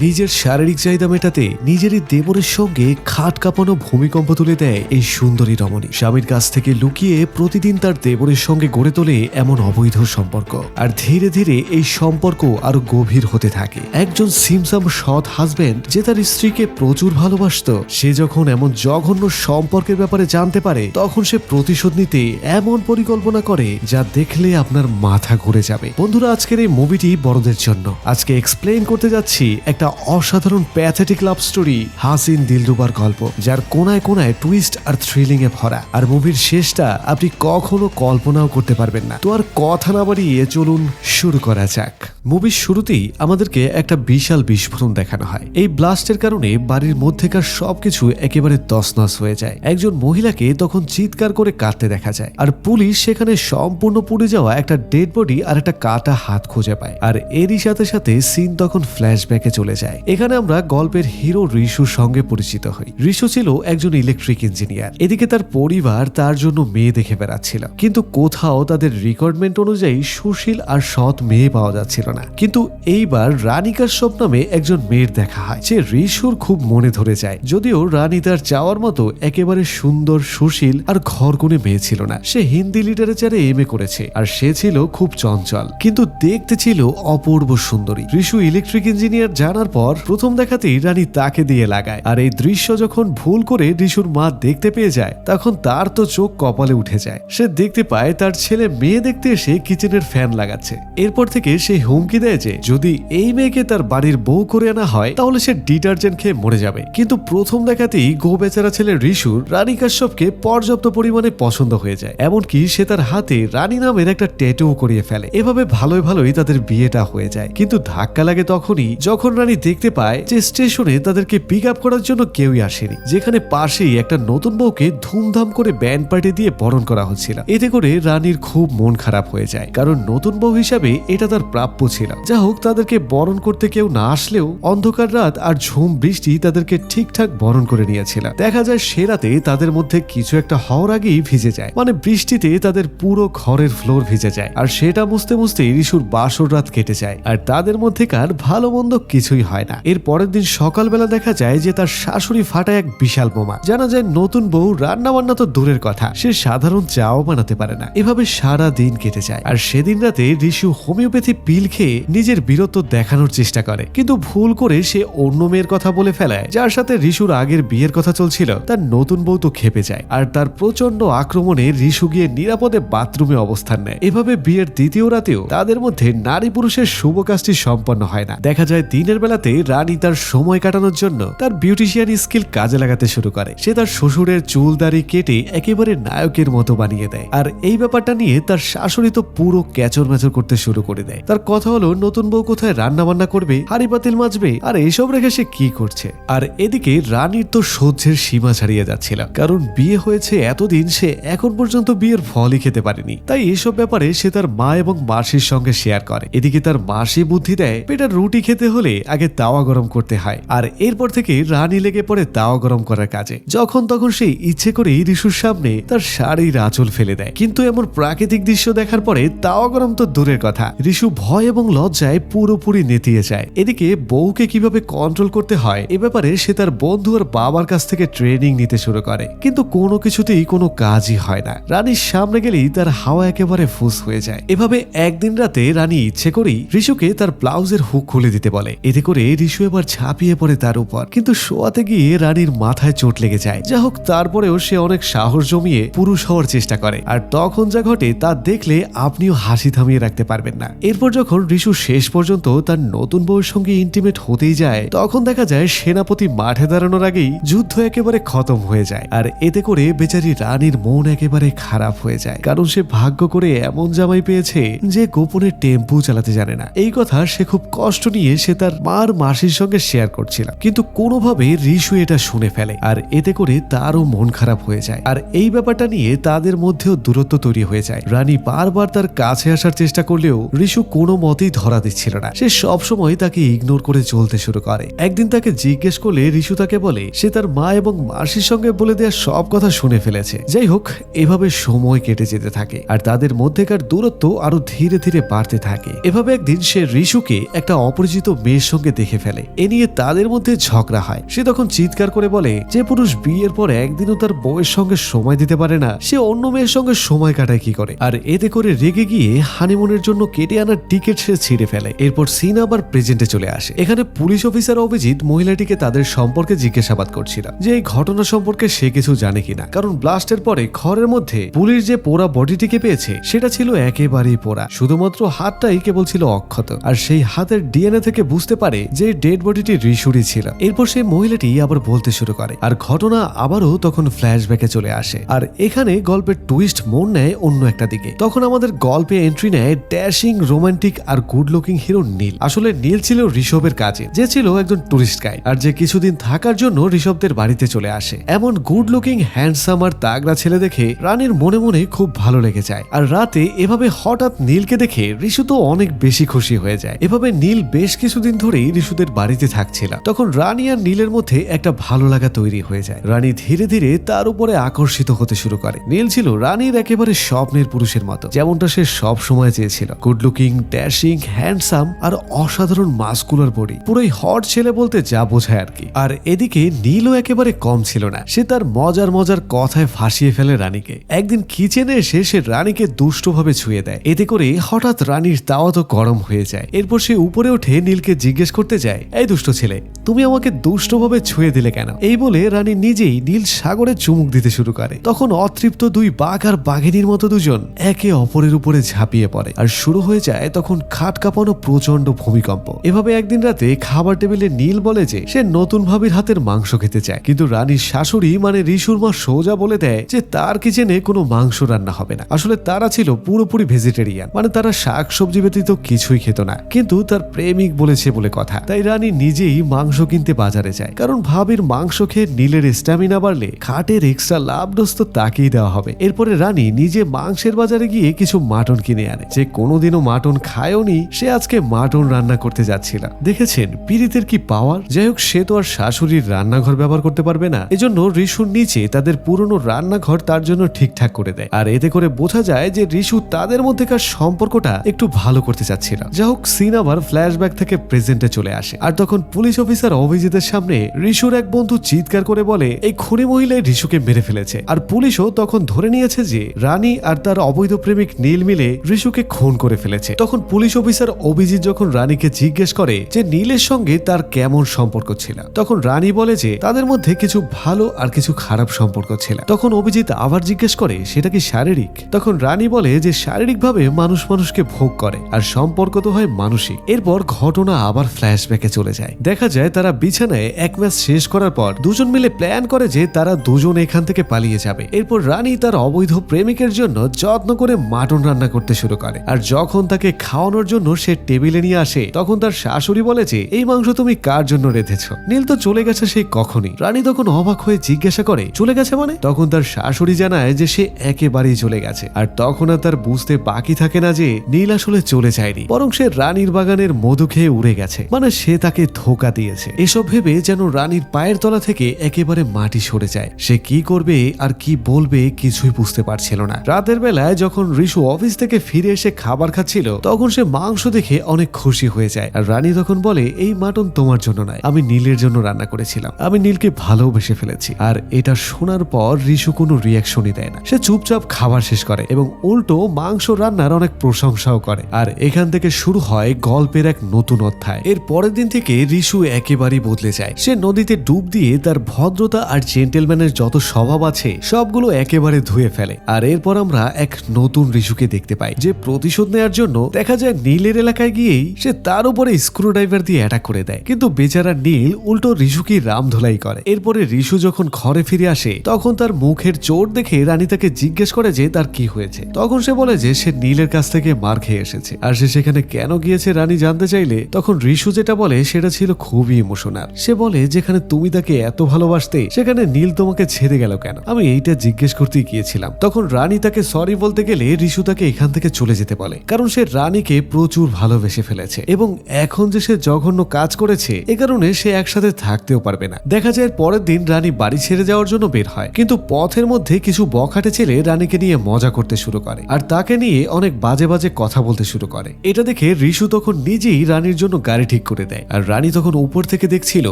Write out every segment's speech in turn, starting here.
নিজের শারীরিক চাহিদা মেটাতে নিজেরই দেবরের সঙ্গে খাট কাঁপানো ভূমিকম্প তুলে দেয় এই সুন্দরী রমণী। স্বামীর কাছ থেকে লুকিয়ে প্রতিদিন তার দেবরের সঙ্গে গড়ে তোলে এমন অবৈধ সম্পর্ক। আর ধীরে ধীরে এই সম্পর্ক আরও গভীর হতে থাকে। একজন সিমসাম সৎ হাজবেন্ড যে তার স্ত্রীকে প্রচুর ভালোবাসতো, সে যখন এমন জঘন্য সম্পর্কের ব্যাপারে জানতে পারে, তখন সে প্রতিশোধ নিতে এমন পরিকল্পনা করে যা দেখলে আপনার মাথা ঘুরে যাবে। বন্ধুরা, আজকের এই মুভিটি বড়দের জন্য। আজকে এক্সপ্লেন করতে যাচ্ছি একটা অসাধারণ প্যাথেটিক লাভ স্টোরি হাসিন দিলরুবার গল্প, যার কোনায় কোনায় টুইস্ট আর থ্রিলিং এ ভরা। আর মুভির শেষটা আপনি কখনো কল্পনাও করতে পারবেন না। তো আর কথা না বাড়িয়ে চলুন শুরু করা যাক। মুভির শুরুতেই আমাদেরকে একটা বিশাল বিস্ফোরণ দেখানো হয়। এই ব্লাস্টের কারণে বাড়ির মধ্যেকার সবকিছু একেবারে তছনছ হয়ে যায়। একজন মহিলাকে তখন চিৎকার করে কাঁদতে দেখা যায়। আর পুলিশ সেখানে সম্পূর্ণ পুড়ে যাওয়া একটা ডেড বডি আর একটা কাটা হাত খুঁজে পায়। আর এরই সাথে সাথে সিন তখন ফ্ল্যাশব্যাকে চলে যায়। এখানে আমরা গল্পের হিরো ঋষুর সঙ্গে পরিচিত হই। ঋষু ছিল একজন ইলেকট্রিক ইঞ্জিনিয়ার এদিকে তার পরিবার তার জন্য মেয়ে দেখে বেড়াচ্ছিল। কিন্তু কোথাও তাদের রিকোয়ারমেন্ট অনুযায়ী সুশীল আর সৎ মেয়ে পাওয়া যাচ্ছিল না। কিন্তু এইবার রানিকার সব নামে একজন মেয়ের দেখা হয়। যে ঋষুর খুব মনে ধরে যায়। যদিও রানী তার চাওয়ার মতো একেবারে সুন্দর, সুশীল আর ঘর ঘরকুনে মেয়ে ছিল না। সে হিন্দি লিটারেচারে এম এ করেছে আর সে ছিল খুব চঞ্চল। কিন্তু দেখতে ছিল অপূর্ব সুন্দরী। ঋষু ইলেকট্রিক ইঞ্জিনিয়ার জানার পর প্রথম দেখাতেই রানী তাকে দিয়ে লাগায়। আর এই দৃশ্য যখন ভুল করে ঋষুর মা দেখতে পেয়ে যায়, তখন তার তো চোখ কপালে উঠে যায়। সে দেখতে পায় তার ছেলে মেয়ে দেখতে এসে কিচেনের ফ্যান লাগাচ্ছে। এরপর থেকে সে হুমকি দেয় যে, যদি এই মেয়েকে তার বাড়ির বউ করে আনা হয়, তাহলে সে ডিটারজেন্ট খেয়ে মরে যাবে। কিন্তু প্রথম দেখাতেই গো বেচারা ছেলে ঋষুর রানী কাশ্যপকে পর্যাপ্ত পরিমাণে পছন্দ হয়ে যায়। এমনকি সে তার হাতে রানী নামের একটা ট্যাটুও করিয়ে ফেলে। এভাবে ভালোই ভালোই তাদের বিয়েটা হয়ে যায়। কিন্তু ধাক্কা লাগে তখনই যখন রানী দেখতে পায় যে স্টেশনে তাদেরকে পিক আপ করার জন্য কেউই আসেনি, যেখানে পাশেই একটা নতুন বউকে ধুমধাম করে ব্যান্ড পার্টি দিয়ে বরণ করা হচ্ছিল। এতে করে রানীর খুব মন খারাপ হয়ে যায়, কারণ নতুন বউ হিসাবে এটা তার প্রাপ্য ছিল। যা হোক, তাদেরকে বরণ করতে কেউ না আসলেও অন্ধকার রাত আর ঝুম বৃষ্টি তাদেরকে ঠিকঠাক বরণ করে নিয়েছিল। দেখা যায় সে রাতে তাদের মধ্যে কিছু একটা হওয়ার আগেই ভিজে যায় মানে বৃষ্টিতে তাদের পুরো ঘরের ফ্লোর ভিজে যায়, আর সেটা মুছতে মুছতে ঋষুর বাসর রাত কেটে যায়, আর তাদের মধ্যেকার ভালো মন্দ কিছুই হয় না। এর পরের দিন সকালবেলা দেখা যায় যে তার শাশুড়ি ফাটা এক বিশাল বোমা। জানা যায় নতুন বউ রান্না বান্না তো দূরের কথা। সে সাধারণ চাও বানাতে পারে না। এভাবে সারা দিন কেটে যায়। আর সেদিন রাতে ঋষু হোমিওপ্যাথি পিল খেয়ে নিজের বীরত্ব দেখানোর চেষ্টা করে। কিন্তু ভুল করে সে অন্য মেয়ের কথা বলে ফেলায়। যার সাথে ঋষুর আগের বিয়ের কথা চলছিল, তার নতুন বউ তো খেপে যায়। আর তার প্রচণ্ড আক্রমণে ঋষু গিয়ে নিরাপদে বাথরুমে অবস্থান নেয়। এভাবে বিয়ের দ্বিতীয় রাতেও তাদের মধ্যে নারী পুরুষের শুভ কাজটি সম্পন্ন হয় না। দেখা যায় দিনের বেলাতে রানী তার সময় কাটানোর জন্য তার বিউটিশিয়ান স্কিল কাজে লাগাতে শুরু করে। সে তার শ্বশুরের চুল দাড়ি কেটে একেবারে নায়কের মতো বানিয়ে দেয়। আর এই ব্যাপারটা নিয়ে তার শাশুড়ি তো পুরো ক্যাচর ম্যাচর করতে শুরু করে দেয়। তার কথা হলো, নতুন বউ কোথায় রান্না বান্না করবে, হাড়ি পাতিল মাজবে, আর এইসব রেখে সে কি করছে? আর এদিকে রানীর তো সহ্যের সীমা ছাড়িয়ে যাচ্ছিল কারণ বিয়ে হয়েছে এতদিন সে এখন পর্যন্ত বিয়ের ফলই খেতে পারেনি। তাই এসব ব্যাপারে সে তার মা এবং মাসির সঙ্গে শেয়ার করে। এদিকে তার মাসি বুদ্ধি দেয় পেটার রুটি খেতে হলে আগে তাওয়া গরম করতে হয় আর এরপর থেকে রানী লেগে পড়ে তাওয়া গরম করার কাজে। যখন তখন সে ইচ্ছে করে ঋষুর সামনে তার শাড়ির আঁচল ফেলে দেয়। কিন্তু এমন প্রাকৃতিক দৃশ্য দেখার পরে তাওয়া গরম তো দূরের কথা। ঋষু ভয় এবং লজ্জায় পুরোপুরি নেতিয়ে যায়। এদিকে বউকে কীভাবে কন্ট্রোল করতে হয়, এ ব্যাপারে সে তার বন্ধু আর বাবার কাছ থেকে ট্রেনিং নিতে শুরু করে। কিন্তু কোনো কিছুতেই কোনো কাজই হয় না। রানীর সামনে গেলেই তার হাওয়া একেবারে ফুস হয়ে যায়। এভাবে একদিন রাতে রানী ইচ্ছে করেই ঋষুকে তার ব্লাউজের হুক খুলে দিতে বলে। এতে করে ঋষু এবার ঝাঁপিয়ে পড়ে তার উপর। কিন্তু শোয়াতে গিয়ে রানীর মাথায় চোট লেগে যায়। যা হোক, তারপরেও সে অনেক সাহস জমিয়ে পুরুষ হওয়ার চেষ্টা করে। আর তখন যা ঘটে, তা দেখলে আপনিও হাসি থামিয়ে রাখতে পারবেন না। এরপর যখন ঋষু শেষ পর্যন্ত তার নতুন বউয়ের সঙ্গে ইন্টিমেট হতেই যায়, তখন দেখা যায় সেনাপতি মাঠে দাঁড়ানোর আগেই যুদ্ধ একেবারে খতম হয়ে যায়। আর এতে করে বেচারি রানীর মন একেবারে খারাপ হয়ে যায়। কারণ সে ভাগ্য করে এমন জামাই পেয়েছে যে গোপনে টেম্পু চালাতে জানে না। এই কথা সে খুব কষ্ট নিয়ে সে তার মার মাসির সঙ্গে শেয়ার করছিল কিন্তু কোনোভাবে ঋষু এটা শুনে ফেলে আর এতে করে তারও মন খারাপ হয়ে যায়। আর এই ব্যাপারটা নিয়ে তাদের মধ্যেও দূরত্ব তৈরি হয়ে যায়। রানী বারবার তার কাছে আসার চেষ্টা করলেও ঋষু কোনো মতেই ধরা দিচ্ছিল না। সে সবসময় তাকে ইগনোর করে চলতে শুরু করে। একদিন তাকে জিজ্ঞেস করলে রিশু তাকে বলে, সে তার মা এবং মাসির সঙ্গে বলে দেওয়া সব কথা শুনে ফেলেছে। যাই হোক, এভাবে সময় কেটে যেতে থাকে আর তাদের মধ্যেকার দূরত্ব আরও ধীরে ধীরে বাড়তে থাকে। এভাবে একদিন সে রিশুকে একটা অপরিচিত মেয়ের সঙ্গে দেখে ফেলে। এ নিয়ে তাদের মধ্যে ঝগড়া হয়। সে তখন চিৎকার করে বলে, যে পুরুষ বিয়ের পর একদিনও তার বউয়ের সঙ্গে সময় দিতে পারে না, সে অন্য মেয়ের সঙ্গে সময় কাটায় কি করে? আর এতে করে রেগে গিয়ে হানিমুনের জন্য কেটে আনার টিকিট সে ছিঁড়ে ফেলে। এরপর সিন আবার প্রেজেন্টে চলে আসে। এখানে পুলিশ অফিসার অভিজিৎ মহিলাটিকে তাদের সম্পর্কে জিজ্ঞাসাবাদ করছিল, যে এই ঘটনা সম্পর্কে সে কিছু জানে কিনা। কারণ ব্লাস্টের পরে ঘরের মধ্যে পুলিশ যে পোড়া বডিটিকে পেয়েছে, সেটা ছিল একেবারেই পোড়া। শুধুমাত্র হাতটাই কেবল ছিল অক্ষত। আর সেই হাতের ডিএনএ থেকে বুঝতে পারে যে ডেড বডিটি রিসুরি ছিল। এরপর সেই মহিলাটি আবার বলতে শুরু করে। আর ঘটনা আবারও তখন ফ্ল্যাশব্যাকে চলে আসে। আর এখানে গল্পের টুইস্ট মন নেয় অন্য একটা দিকে। তখন আমাদের গল্পে এন্ট্রি নেয় ড্যাশিং রোমান্টিক আর গুড লুকিং হিরো নীল। আসলে নীল ছিল ঋষভের কাজে যে ছিল একজন টুরিস্ট গাইড আর যে কিছুদিন থাকার জন্য ঋষভদের বাড়িতে চলে আসে। এমন গুড লুকিং হ্যান্ডসাম আর তাগড়া ছেলে দেখে রানীর মনে মনে খুব ভালো লেগে যায়। আর রাতে এভাবে হঠাৎ নীলকে দেখে ঋষু তো অনেক বেশি খুশি হয়ে যায়। এভাবে নীল বেশ কিছুদিন ধরেই ঋষুদের বাড়িতে থাকছিল তখন রানী আর নীলের মধ্যে একটা ভালো লাগা তৈরি হয়ে যায়। রানী ধীরে ধীরে তার উপরে আকর্ষিত হতে শুরু করে। নীল ছিল রানীর একেবারে স্বপ্নের পুরুষের মতো, যেমনটা সে সব সময় চেয়েছিল। গুড লুকিং ড্যাশিং হ্যান্ডসাম আর অসাধারণ মাস্কুলার বডি পুরোই হট ছেলে বলতে যা বোঝায় আর কি। আর এদিকে নীলও একেবারে কম ছিল না। সে তার মজার মজার কথায় ফাঁসিয়ে ফেলে রানীকে। একদিন কিচেনে এসে সে রানীকে দুষ্টভাবে ছুঁয়ে দেয়। এতে করে হঠাৎ রানীর তাওয়া তো গরম হয়ে যায়। এরপর সে উপরে উঠে নীলকে জিজ্ঞেস করতে যায়। এই দুষ্ট ছেলে, তুমি আমাকে দুষ্টভাবে ছুঁয়ে দিলে কেন? এই বলে রানী নিজেই নীল সাগরে চুমুক দিতে শুরু করে। তখন অতৃপ্ত দুই বাঘ আর বাঘিনীর মতো দুজন একে অপরের উপরে ঝাঁপিয়ে পড়ে। আর শুরু হয়ে যায় তখন খাট কাঁপানো প্রচণ্ড ভূমিকম্প। এভাবে একদিন রাতে খাবার টেবিলে নীল বলে যে সে নতুন ভাবির হাতের মাংস খেতে চায়। কিন্তু রানীর শাশুড়ি মানে ঋষুর মা সোজা বলে দেয় যে তার কিচেনে কোনো মাংস রান্না হবে না। আসলে তারা ছিল পুরোপুরি ভেজিটেরিয়ান মানে তারা শাক সবজি ব্যতীত কিছুই খেত না। কিন্তু তার প্রেমিক বলেছে বলে কথা। তাই রানী নিজেই মাংস কিনতে বাজারে যায়। কারণ ভাবির মাংস খেয়ে নীলের স্ট্যামিনা বাড়লে খাটের এক্সট্রা লাভ ডোজ তো তাকেই দেওয়া হবে। এরপরে রানী নিজে মাংসের বাজারে গিয়ে কিছু মাটন কিনে আনে। যে কোনোদিনও মাটন খায়ওনি, সে আজকে মাটন রান্না করতে যাচ্ছিল। দেখেছেন পীড়িতের কি পাওয়ার যাই হোক, সে তো আর শাশুড়ির রান্নাঘর ব্যবহার করতে পারবে না। এজন্য রিশুর নিচে তাদের পুরনো রান্নাঘর তার জন্য ঠিকঠাক করে দেয়। আর এতে করে বোঝা যায় যে রিশু তাদের মধ্যেকার সম্পর্কটা একটু ভালো করতে চাচ্ছিল। যা হোক সিন আবার ফ্ল্যাশব্যাক থেকে প্রেজেন্টে চলে আসে। আর তখন পুলিশ অফিসার অভিজিতের সামনে রিশুর এক বন্ধু চিৎকার করে বলে, এই খুনি মহিলাই রিশুকে মেরে ফেলেছে। আর পুলিশও তখন ধরে নিয়েছে যে, রানী আর তার অবৈধ প্রেমিক নীল মিলে রিশুকে খুন করে ফেলেছে। তখন পুলিশ অফিসার অভিজিৎ যখন রানীকে জিজ্ঞেস করে যে, নীলের সঙ্গে তার কেমন সম্পর্ক ছিল? তখন রানী বলে যে, তাদের মধ্যে কিছু ভালো আর কিছু খারাপ সম্পর্ক ছিল। তখন অভিজিৎ আবার জিজ্ঞেস করে, সেটা কি শারীরিক? তখন রানী বলে যে, শারীরিকভাবে মানুষ মানুষকে ভোগ করে, আর সম্পর্ক তো হয় মানসিক। এরপর ঘটনা আবার ফ্ল্যাশব্যাকে চলে যায়। দেখা যায় তারা বিছানায় এক ম্যাচ শেষ করার পর দুজন মিলে প্ল্যান করে যে তারা দুজন এখান থেকে পালিয়ে যাবে। এরপর রানী তার অবৈধ প্রেমিকের জন্য যত্ন করে মাটন রান্না করতে শুরু করে। আর যখন তাকে খাওয়ানোর জন্য সে টেবিলে নিয়ে আসে, তখন তার শাশুড়ি বলে যে, এই মাংস তুমি কার জন্য রেঁধেছ? নীল তো চলে গেছে সেই কখনই। রানী তখন অবাক হয়ে জিজ্ঞাসা করে, চলে গেছে মানে? তখন তার শাশুড়ি জানায় যে সে একেবারেই চলে গেছে। আর তখন আর তার বুঝতে বাকি থাকে না যে, নীল আসলে চলে যায়নি, বরং সে রানীর বাগানের মধু খেয়ে উড়ে গেছে। মানে সে তাকে ধোকা দিয়েছে। এসব ভেবে যেন রানীর পায়ের তলা থেকে একেবারে মাটি সরে যায়। সে কি করবে আর কি বলবে কিছুই বুঝতে পারছিল না। রাতের বেলায় যখন ঋষু অফিস থেকে ফিরে এসে খাবার খাচ্ছিল, তখন সে মাংস দেখে অনেক খুশি হয়ে যায়। আর রানী তখন বলে, এই মাটন তোমার জন্য নয়। আমি নীলের জন্য রান্না করেছিলাম। আমি নীলকে ভালোবেসে ফেলেছি। আর এটা শোনার পর ঋষু কোনো রিয়াকশনই দেয় না। সে চুপচাপ খাবার শেষ করে এবং উল্টো মাংস রান্নার অনেক প্রশংসাও করে। আর এখান থেকে শুরু হয় গল্পের এক নতুন অধ্যায়। এর পরের দিন থেকে ঋষু একেবারেই বদলে যায়। সে নদীতে ডুব দিয়ে তার ভদ্রতা আর জেন্টেলম্যানের যত স্বভাব আছে, সবগুলো একেবারে ধুয়ে ফেলে। আর এরপর আমরা এক নতুন ঋষুকে দেখতে পাই, যে প্রতিশোধ নেওয়ার জন্য দেখা যায় নীলের এলাকায় গিয়েই সে তার উপরে স্ক্রু ড্রাইভার দিয়ে অ্যাটাক করে দেয়। কিন্তু বেচারা নীল উল্টো ঋষুকে রাম ধোলাই করে। এরপরে ঋষু যখন ঘরে ফিরে আসে, তখন তার মুখের চোট দেখে রানী তাকে জিজ্ঞেস করে যে তার কি হয়েছে। তখন সে বলে যে সে নীলের কাছ থেকে মার খেয়ে এসেছে। আর সে সেখানে কেন গিয়েছে রানী জানতে চাইলে তখন ঋষু যেটা বলে, সেটা ছিল খুবই ইমোশনাল সে বলে, যেখানে তুমি তাকে এত ভালোবাসতে, সেখানে নীল তোমাকে ছেড়ে গেল কেন? আমি এইটা জিজ্ঞেস করতেই গিয়েছিলাম। তখন রানী তাকে সরি বলতে গেলে ঋষু তাকে এখান থেকে চলে যেতে বলে, কারণ সে রানীকে প্রচুর ভালোবেসে ফেলেছে এবং এখন যে সে জঘন্য কাজ করেছে, এ কারণে সে একসাথে থাকতেও পারবে না। দেখা যায় পরের দিন রানী বাড়ি ছেড়ে যাওয়ার জন্য বের হয়, কিন্তু পথের মধ্যে কিছু বখাটে ছেলে রানীকে নিয়ে মজা করতে শুরু করে আর তাকে নিয়ে অনেক বাজে বাজে কথা বলতে শুরু করে। এটা দেখে রিশু তখন নিজেই রানীর জন্য গাড়ি ঠিক করে দেয়। আর রানী তখন উপর থেকে দেখছিল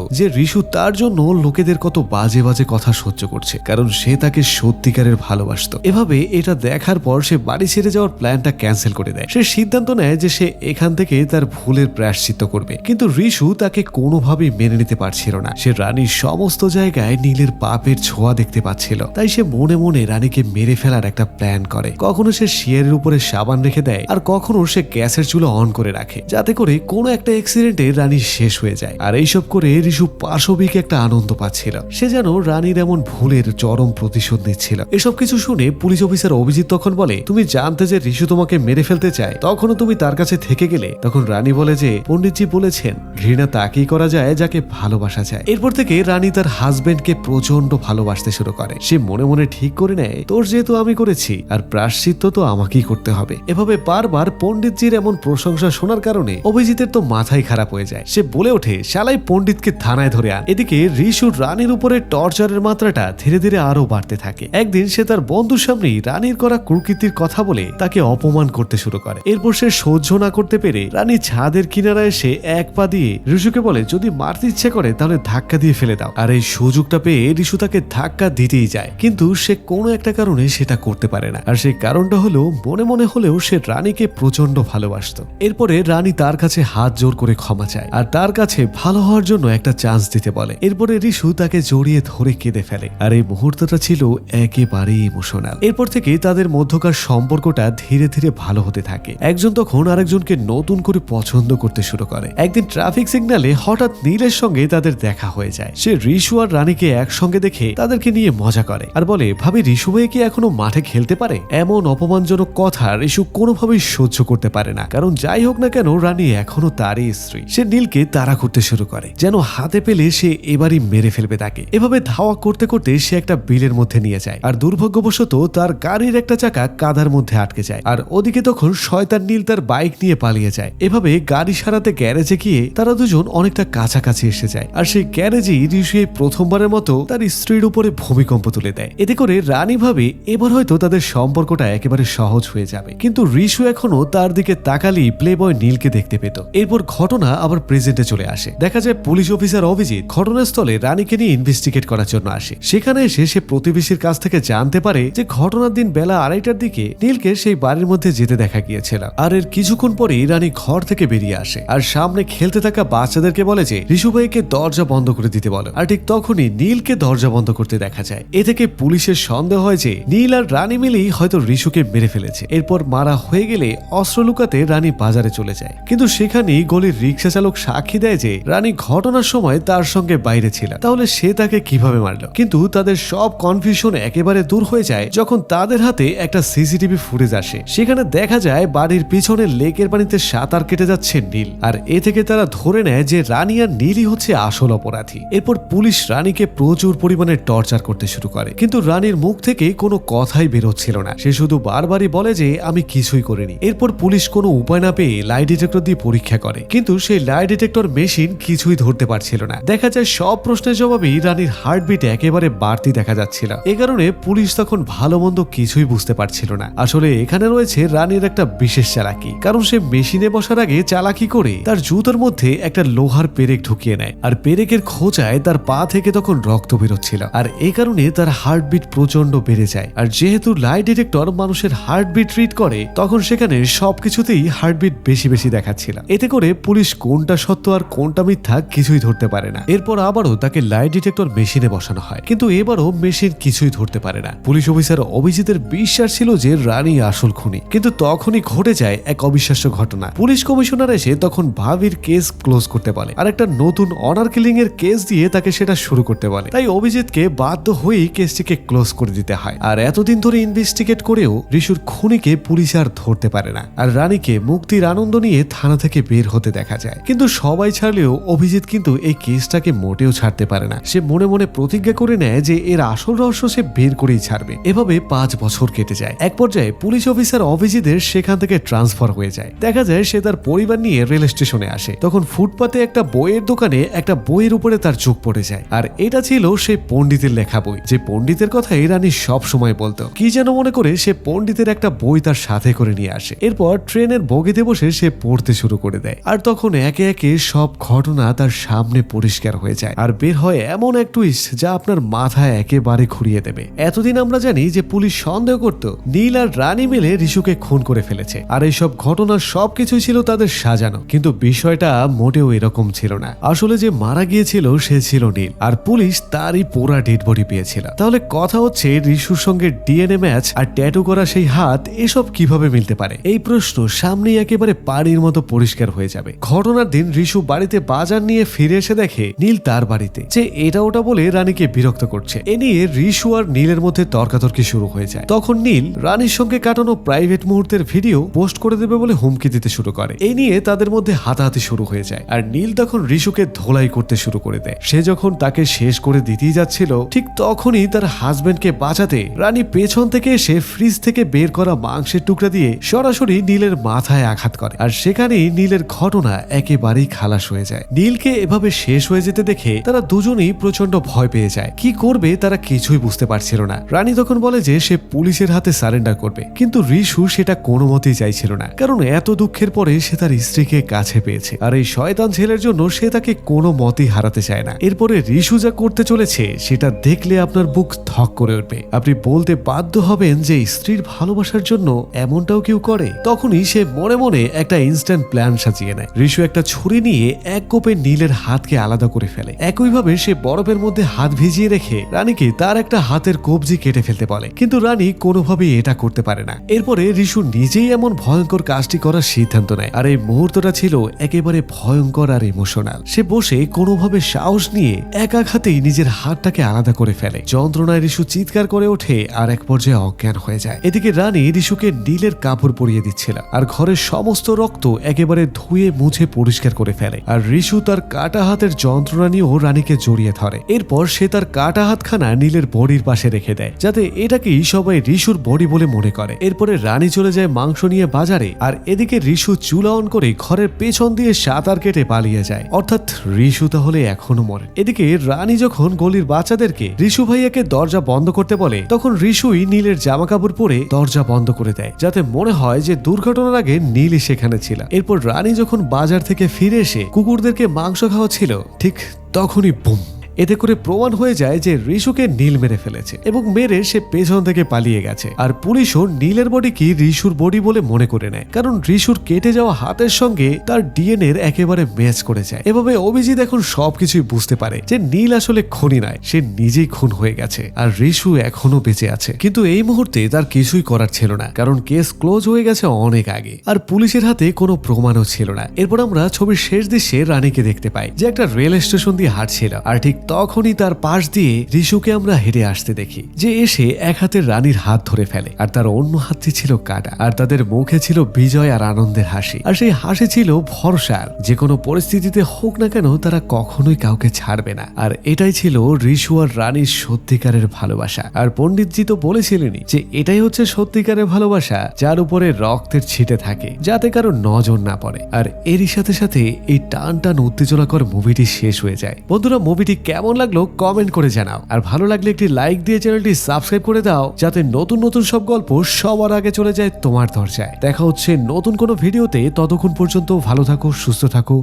যে রিশু তার জন্য লোকেদের কত বাজে বাজে কথা সহ্য করছে, কারণ সে তাকে সত্যিকারের ভালোবাসতো। এভাবে এটা দেখার পর সে বাড়ি ছেড়ে যাওয়ার প্ল্যানটা ক্যান্সেল করে দেয়। সে সিদ্ধান্ত নেয় যে সে এখান থেকে তার ভুলের প্রায়শ্চিত্ত করবে। কিন্তু রিশু তাকে কোনোভাবেই মেনে নিতে পারছিল না। সে রানীর সমস্ত জায়গায় নীলের পাপের ছোঁয়া দেখতে পাচ্ছিল। তাই সে মনে মনে রানীকে মেরে ফেলার একটা প্ল্যান করে। কখনো সে শিয়ারের উপরে সাবান রেখে দেয়, আর কখনো সে গ্যাসের চুলো অন করে রাখে, যাতে করে কোনো একটা অ্যাক্সিডেন্টে রানী শেষ হয়ে যায়। আর এইসব করে রিশু পাশবিক একটা আনন্দ পাচ্ছিল সে যেন রানীর এমন ভুলের চরম প্রতিশোধ নিচ্ছিল। এসব কিছু শুনে পুলিশ অফিসার অভিজিৎ তখন বলে, তুমি জানতে যে রিশু তোমাকে মেরে ফেলতে চায়, তখনও তুমি তার কাছে থেকে গেলে? তখন রানী বলে যে, পণ্ডিতজি বলেছেন, ঘৃণা তাকেই করা যায় যাকে ভালোবাসা যায়। এরপর থেকে রানী তার হাজবেন্ডকে প্রচণ্ড ভালোবাসতে শুরু করে। সে মনে মনে ঠিক করে নেয়, তোর যেহেতু আমি করেছি, আর প্রাশ্চিত্য তো আমাকেই করতে হবে। এভাবে বারবার পণ্ডিতজির এমন প্রশংসা শোনার কারণে অভিজিতের তো মাথায় খারাপ হয়ে যায়। সে বলে ওঠে, শালাই পণ্ডিতকে থানায় ধরে আন। এদিকে রিশুর রানীর উপরে টর্চারের মাত্রাটা ধীরে ধীরে আরও বাড়তে থাকে। একদিন সে তার বন্ধুর সামনেই রানীর করা কুকীর্তির কথা বলে তাকে অপমান করতে শুরু করে। এরপর সে সহ্য না করতে পেরে রানী ছাদের কিনারায় এসে এক পা দিয়ে রিশুকে বলে, যদি মারতে ইচ্ছে করে তাহলে ধাক্কা দিয়ে ফেলে দাও। আর এই সুযোগটা পেয়ে রিশু তাকে ধাক্কা দিতেই যায়। কিন্তু সে কোনো একটা কারণে সেটা করতে পারে না। আর সেই কারণটা হলো, মনে মনে হলেও সে রানীকে প্রচণ্ড ভালোবাসতো। এরপরে রানী তার কাছে হাত জোর করে ক্ষমা চায় আর তার কাছে ভালো হওয়ার জন্য একটা চান্স দিতে বলে। এরপরে রিশু তাকে জড়িয়ে ধরে কেঁদে ফেলে। আর এই মুহূর্তটা ছিল একেবারেই ইমোশনাল এরপর থেকে তাদের মধ্যকার সম্পর্কটা ধীরে ধীরে ভালো হতে থাকে। একজন তখন আরেকজনকে নতুন করে পছন্দ করতে শুরু করে। একদিন ট্রাফিক সিগন্যালে হঠাৎ নীলের সঙ্গে তাদের দেখা হয়ে যায়। সে রিশু আর রানীকে একসঙ্গে দেখে তাদেরকে নিয়ে মজা করে আর বলে, ভাবি, রিশু ভাই কি এখনও মাঠে খেলতে পারে? এমন অপমানজনক কথা রিশু কোনোভাবেই সহ্য করতে পারে না। কারণ যাই হোক না কেন, রানী এখনও তারই স্ত্রী। সে নীলকে তাড়া করতে শুরু করে, যেন হাতে পেলে সে এবারই মেরে ফেলবে তাকে। এভাবে ধাওয়া করতে করতে সে একটা বিলের মধ্যে নিয়ে যায়, আর দুর্ভাগ্যবশত তার গাড়ির একটা চাকা কাদার মধ্যে আটকে যায়, আর ওদিকে তখন শয়তান নীল তার বাইক নিয়ে পালিয়ে যায়। এভাবে গাড়ি সারাতে গ্যারেজে গিয়ে তারা দুজন অনেকটা কাছাকাছি এসে যায়, আর সেই গ্যারেজেই ঋষি প্রথমবারের মতো তার স্ত্রীর উপরে ভূমিকম্প তুলে দেয়। এতে করে রানী ভাবে এবার হয়তো তাদের সম্পর্কটা একেবারে সহজ হয়ে যাবে। কিন্তু ঋষু এখনও তার দিকে তাকালেই প্লে বয় নীলকে দেখতে পেত। এরপর ঘটনা আবার প্রেজেন্টে চলে আসে। দেখা যায় পুলিশ অফিসার অভিজিৎ ঘটনাস্থলে রানীকে নিয়ে ইনভেস্টিগেট করার জন্য আসে। সেখানে এসে সে প্রতিবেশীর কাছ থেকে জানতে পারে যে ঘটনার দিন বেলা আড়াইটার দিকে নীলকে সেই বাড়ির মধ্যে যেতে দেখা গিয়েছিল। আর এর কিছুক্ষণ পরেই রানী ঘর থেকে বেরিয়ে আসে। আর সামনে খেলতে থাকা বাচ্চাদেরকে বলে যে ঋষু ভাইকে দরজা বন্ধ করে দিতে বলে। আর ঠিক তখনই নীলকে দরজা বন্ধ করতে দেখা যায়। এ থেকে পুলিশের সন্দেহ হয় যে, নীল আর রানী মিলেই হয়তো ঋষুকে মেরে ফেলেছে। এরপর মারা হয়ে গেলে অস্ত্র লুকাতে রানী বাজারে চলে যায়। কিন্তু সেখানেই গলির রিক্সা চালক সাক্ষী দেয় যে রানী ঘটনার সময় তার সঙ্গে বাইরে ছিল তাহলে সে তাকে কীভাবে মারল? কিন্তু তাদের সব কনফিউশন একেবারে দূর হয়ে যায় যখন তাদের হাতে একটা সিসিটিভি ফুটেজ আসে। সেখানে দেখা যায় বাড়ির পিছনে লেকের পানিতে সাঁতার কেটে যাচ্ছে নীল। আর এ থেকে তারা ধরে নেয় যে রানী আর নীলই হচ্ছে আসল অপরাধী। এরপর পুলিশ রানীকে প্রচুর পরিমাণে টর্চার করতে শুরু করে। কিন্তু রানীর মুখ থেকে কোনো কথাই বেরোচ্ছিল না। সে শুধু বারবারই বলে যে, আমি কিছুই করিনি। এরপর পুলিশ কোনো উপায় না পেয়ে লাই ডিটেক্টর দিয়ে পরীক্ষা করে। কিন্তু সেই লাই ডিটেক্টর মেশিন কিছুই ধরতে পারছিল না। দেখা যায় সব প্রশ্নের জবাবেই রানীর হার্টবিট একেবারে বাড়তি দেখা যাচ্ছিল। এ কারণে পুলিশ তখন ভালো মন্দ কিছুই বুঝতে পারছিল না। আসলে এখানে রয়েছে রানীর একটা বিশেষ চালাকি। কারণ সে মেশিনে বসার আগে চালাকি করে তার জুতোর মধ্যে একটা লোহার পেরেক ঢুকিয়ে নেয় আর পেরেকের খোঁচায় তার পা থেকে তখন রক্ত বেরোচ্ছিল। আর এ কারণে তার হার্টবিট প্রচণ্ড বেড়ে যায়। আর যেহেতু লাই ডিটেক্টর মানুষের হার্টবিট রিড করে, তখন সেখানে সবকিছুতেই হার্টবিট বেশি বেশি দেখাচ্ছিল। এতে করে পুলিশ কোনটা সত্য আর কোনটা মিথ্যা কিছুই ধরতে পারে না। এরপর আবারও তাকে লাই ডিটেক্টর মেশিনে বসানো হয়। কিন্তু এবারও মেশিন কিছুই ধরতে পারে না। পুলিশ অফিসার অভিজিতের বিশ্বাস ছিল যে রানী আসল খুনি। কিন্তু তখনই ঘটে যায় এক অবিশ্বাস্য ঘটনা। পুলিশ কমিশনার এসে তখন ভাবির কেস ক্লোজ করতে বলে আর একটা নতুন অনার কিলিং এর কেস দিয়ে তাকে সেটা শুরু করতে বলে। তাই অভিজিৎকে বাধ্য হয়েই কেসটিকে ক্লোজ করে দিতে হয়। আর এতদিন ধরে ইনভেস্টিগেট করেও ঋষুর খুনিকে পুলিশ আর ধরতে পারে না। আর রানীকে মুক্তির আনন্দ নিয়ে থানা থেকে বের হতে দেখা যায়। কিন্তু সবাই ছাড়লেও অভিজিৎ কিন্তু এই কেসটাকে মোটেও ছাড়তে পারে না। সে মনে মনে প্রতিজ্ঞা করে নেয় যে এর আসল রহস্য সে বের করেই ছাড়বে। এভাবে পাঁচ বছর কেটে যায়। এক পর্যায়ে পুলিশ অফিসার অভিজিতের সেখান থেকে ট্রান্সফার হয়ে যায়। দেখা যায় সে তার পরিবার নিয়ে রেল স্টেশনে আসে। তখন ফুটপাতে একটা বইয়ের দোকানে একটা বইয়ের উপরে তার চোখ পড়ে যায়। আর এটা ছিল সেই পণ্ডিতের লেখা বই। যে পণ্ডিতের কথাই রানী সব সময় বলতো। কি যেন মনে করে সে পণ্ডিতের একটা বই তার সাথে করে নিয়ে আসে। এরপর ট্রেনের বগিতে বসে সে পড়তে শুরু করে দেয়। আর তখন একে একে সব ঘটনা তার সামনে পরিষ্কার হয়ে যায়। আর বের হয় এমন এক টুইস্ট যা আপনার মাথায় একেবারে ঘুরিয়ে দেবে। এতদিন আমরা জানি যে পুলিশ সন্দেহ করত, নীল আর রানী মিলে রিশুকে খুন করে ফেলেছে। আর এইসব ঘটনা সবকিছুই ছিল তাদের সাজানো। কিন্তু বিষয়টা মোটেও এরকম ছিল না। আসলে যে মারা গিয়েছিল, সে ছিল নীল। আর পুলিশ তারই পোড়া ডেড বডি পেয়েছিল। তাহলে কথা হচ্ছে রিশুর সঙ্গে ডিএনএ ম্যাচ আর ট্যাটু করা সেই হাত, এসব কীভাবে মিলতে পারে? এই প্রশ্ন সামনেই একেবারে পানির মতো পরিষ্কার হয়ে যাবে। ঘটনার দিন রিশু বাড়িতে বাজার নিয়ে ফিরে এসে দেখে নীল তার বাড়িতে। যে এটা ওটা বলে রানীকে বিরক্ত করছে। এ নিয়ে রিশু আর নীলের মধ্যে তর্কাতর্কি শুরু হয়ে যায়। তখন নীল রানীর সঙ্গে কাটানো প্রাইভেট মুহূর্তের ভিডিও পোস্ট করে দেবে বলে হুমকি দিতে শুরু করে। এই নিয়ে তাদের মধ্যে হাতাহাতি শুরু হয়ে যায়। আর নীল তখন রিশুকে ধোলাই করতে শুরু করে দেয়। সে যখন তাকে শেষ করে দিতেই যাচ্ছিল, ঠিক তখনই তার হাজবেন্ডকে বাঁচাতে রানী পেছন থেকে এসে ফ্রিজ থেকে বের করা মাংসের টুকরা দিয়ে সরাসরি নীলের মাথায় আঘাত করে। আর সেখানেই নীলের ঘটনা একেবারেই খালাস হয়ে যায়। নীলকে এভাবে শেষ হয়ে যেতে দেখে তারা দুজনেই প্রচণ্ড ভয় পেয়ে যায়। কি করবে তারা কিছুই বুঝতে পারছিল না। রানী তখন বলে যে সে পুলিশের হাতে সারেন্ডার করবে, কিন্তু রিশু সেটা কোনো মতেই চাইছিল না, কারণ এত দুঃখের পরে সে তার স্ত্রীকে কাছে পেয়েছে। আর এই শয়তান ছেলের জন্য সে তাকে কোনো মতেই হারাতে চায় না। এরপরে রিশু যা করতে চলেছে, সেটা দেখলে আপনার বুক ধক করে উঠবে। আপনি বলতে বাধ্য হবেন যে স্ত্রীর ভালোবাসার জন্য এমনটাও কেউ করে, তখনই সে মনে মনে একটা ইনস্ট্যান্ট প্ল্যান সাজিয়ে নেয়। রিশু একটা ছুরি নিয়ে এক কোপে নীলের হাতকে আলাদা করে ফেলে। একইভাবে সে বরফের মধ্যে হাত ভিজিয়ে রেখে রানীকে তার একটা হাতের কবজি কেটে ফেলতে বলে। কিন্তু রানী কোনোভাবেই এটা করতে পারে না। এরপরে রিশু নিজেই এমন ভয়ঙ্কর কাজটি করার সিদ্ধান্ত নেয়। আর এই মুহূর্তটা ছিল একেবারে ভয়ঙ্কর আর ইমোশনাল সে বসে কোনোভাবে সাহস নিয়ে এক আঘাতেই নিজের হাতটাকে আলাদা করে ফেলে। যন্ত্রণায় রিশু চিৎকার করে ওঠে আর এক পর্যায়ে অজ্ঞান হয়ে যায়। এদিকে রানী রিশুকে নীলের কাপড় পরিয়ে দিচ্ছিল। আর ঘরের সমস্ত রক্ত একেবারে ধুয়ে মুছে পরিষ্কার করে ফেলে। আর রিশু তার কাটা হাতের যন্ত্রণা নিয়েও রানীকে জড়িয়ে ধরে। এরপর সে তার কাটা হাতখানা নীলের বডির পাশে রেখে দেয়, যাতে এটাকেই সবাই রিশুর বডি বলে মনে করে। এরপরে রানী চলে যায় মাংস নিয়ে বাজারে, আর এদিকে রিশু চুলা অন করে ঘরের পেছন দিয়ে সাঁতার কেটে পালিয়ে যায়। অর্থাৎ রিশু তাহলে এখনও মরে। এদিকে রানী যখন গলির বাচ্চাদেরকে রিশু ভাইয়াকে দরজা বন্ধ করতে বলে, তখন রিশুই নীলের জামা কাপড় পরে দরজা বন্ধ করে দেয়, যাতে মনে হয় যে দুর্ঘটনার আগে নীলই সেখানে ছিল। এরপর রানী যখন বাজার থেকে ফিরে এসে কুকুরদেরকে মাংস খাওয়া ছিল ঠিক তখনই বুম। এতে করে প্রমাণ হয়ে যায় যে রিশুকে নীল মেরে ফেলেছে এবং মেরে সে পেছন থেকে পালিয়ে গেছে। আর পুলিশও নীলের বডি কি রিশুর বডি বলে মনে করে নেয়, কারণ রিশুর কেটে যাওয়া হাতের সঙ্গে তার ডিএনএ একেবারে ম্যাচ করে যায়। এভাবে অভিজিৎ এখন সবকিছুই বুঝতে পারে যে নীল আসলে খুনি নয়, সে নিজেই খুন হয়ে গেছে আর রিশু এখনও বেঁচে আছে। কিন্তু এই মুহূর্তে তার কিছুই করার ছিল না, কারণ কেস ক্লোজ হয়ে গেছে অনেক আগে। আর পুলিশের হাতে কোনো প্রমাণও ছিল না। এরপর আমরা ছবির শেষ দৃশ্যে রানীকে দেখতে পাই, যে একটা রেল স্টেশন দিয়ে হাঁটছিল, আর ঠিক তখনই তার পাশ দিয়ে রিশুকে আমরা হেঁটে আসতে দেখি, যে এসে এক হাতে রানীর হাত ধরে ফেলে, আর তার অন্য হাতটি ছিল কাটা, আর তাদের মুখে ছিল বিজয় আর আনন্দের হাসি। আর সেই হাসি ছিল ভরসার, যে কোনো পরিস্থিতিতে হোক না কেন তারা কখনোই কাউকে ছাড়বে না। আর এটাই ছিল রিশু আর রানীর সত্যিকারের ভালোবাসা। আর পণ্ডিতজি তো বলেছিলেনই যে এটাই হচ্ছে সত্যিকারের ভালোবাসা, যার উপরে রক্তের ছিটে থাকে, যাতে কারও নজর না পড়ে। আর এরই সাথে সাথে এই টান টান উত্তেজনাকর মুভিটি শেষ হয়ে যায়। বন্ধুরা, মুভিটি কেমন লাগল কমেন্ট করে জানাও। আর ভালো লাগলে একটি লাইক দিয়ে চ্যানেলটি সাবস্ক্রাইব করে দাও, যাতে নতুন নতুন সব গল্প সবার আগে চলে যায় তোমার দরজায়। দেখা হচ্ছে নতুন কোনো ভিডিওতে ততক্ষণ পর্যন্ত ভালো থাকো, সুস্থ থাকো।